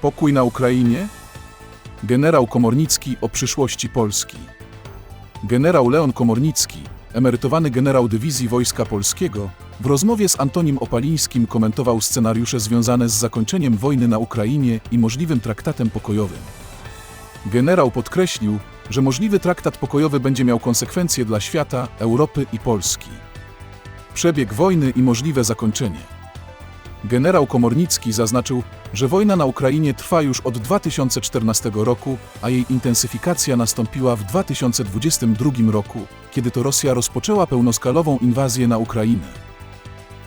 Pokój na Ukrainie? Generał Komornicki o przyszłości Polski. Generał Leon Komornicki, emerytowany generał dywizji Wojska Polskiego, w rozmowie z Antonim Opalińskim komentował scenariusze związane z zakończeniem wojny na Ukrainie i możliwym traktatem pokojowym. Generał podkreślił, że możliwy traktat pokojowy będzie miał konsekwencje dla świata, Europy i Polski. Przebieg wojny i możliwe zakończenie. Generał Komornicki zaznaczył, że wojna na Ukrainie trwa już od 2014 roku, a jej intensyfikacja nastąpiła w 2022 roku, kiedy to Rosja rozpoczęła pełnoskalową inwazję na Ukrainę.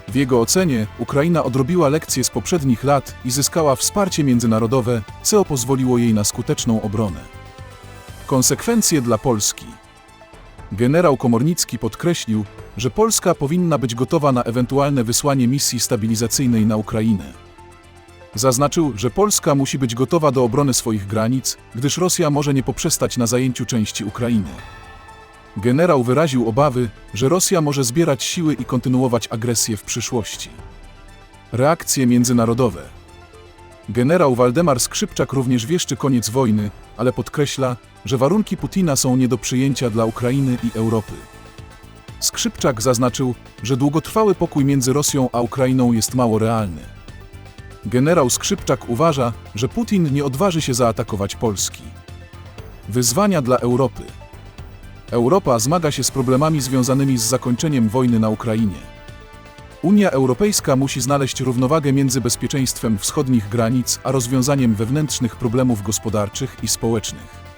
W jego ocenie Ukraina odrobiła lekcje z poprzednich lat i zyskała wsparcie międzynarodowe, co pozwoliło jej na skuteczną obronę. Konsekwencje dla Polski. Generał Komornicki podkreślił, że Polska powinna być gotowa na ewentualne wysłanie misji stabilizacyjnej na Ukrainę. Zaznaczył, że Polska musi być gotowa do obrony swoich granic, gdyż Rosja może nie poprzestać na zajęciu części Ukrainy. Generał wyraził obawy, że Rosja może zbierać siły i kontynuować agresję w przyszłości. Reakcje międzynarodowe. Generał Waldemar Skrzypczak również wieszczy koniec wojny, ale podkreśla, że warunki Putina są nie do przyjęcia dla Ukrainy i Europy. Skrzypczak zaznaczył, że długotrwały pokój między Rosją a Ukrainą jest mało realny. Generał Skrzypczak uważa, że Putin nie odważy się zaatakować Polski. Wyzwania dla Europy. Europa zmaga się z problemami związanymi z zakończeniem wojny na Ukrainie. Unia Europejska musi znaleźć równowagę między bezpieczeństwem wschodnich granic a rozwiązaniem wewnętrznych problemów gospodarczych i społecznych.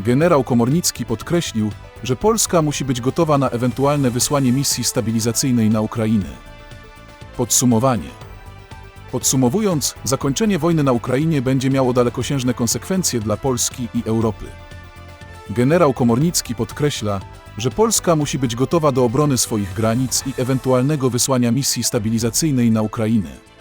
Generał Komornicki podkreślił, że Polska musi być gotowa na ewentualne wysłanie misji stabilizacyjnej na Ukrainę. Podsumowanie. Podsumowując, zakończenie wojny na Ukrainie będzie miało dalekosiężne konsekwencje dla Polski i Europy. Generał Komornicki podkreśla, że Polska musi być gotowa do obrony swoich granic i ewentualnego wysłania misji stabilizacyjnej na Ukrainę.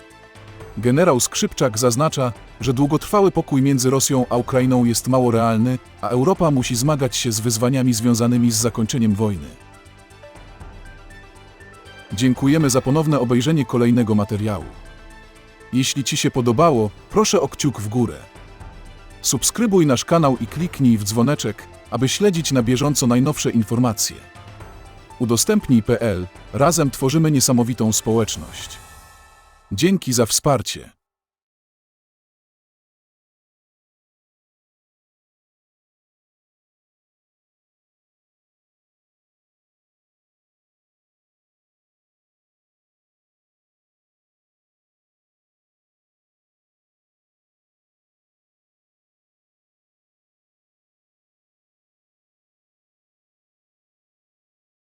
Generał Skrzypczak zaznacza, że długotrwały pokój między Rosją a Ukrainą jest mało realny, a Europa musi zmagać się z wyzwaniami związanymi z zakończeniem wojny. Dziękujemy za ponowne obejrzenie kolejnego materiału. Jeśli Ci się podobało, proszę o kciuk w górę. Subskrybuj nasz kanał i kliknij w dzwoneczek, aby śledzić na bieżąco najnowsze informacje. Udostępnij.pl Razem tworzymy niesamowitą społeczność. Dzięki za wsparcie.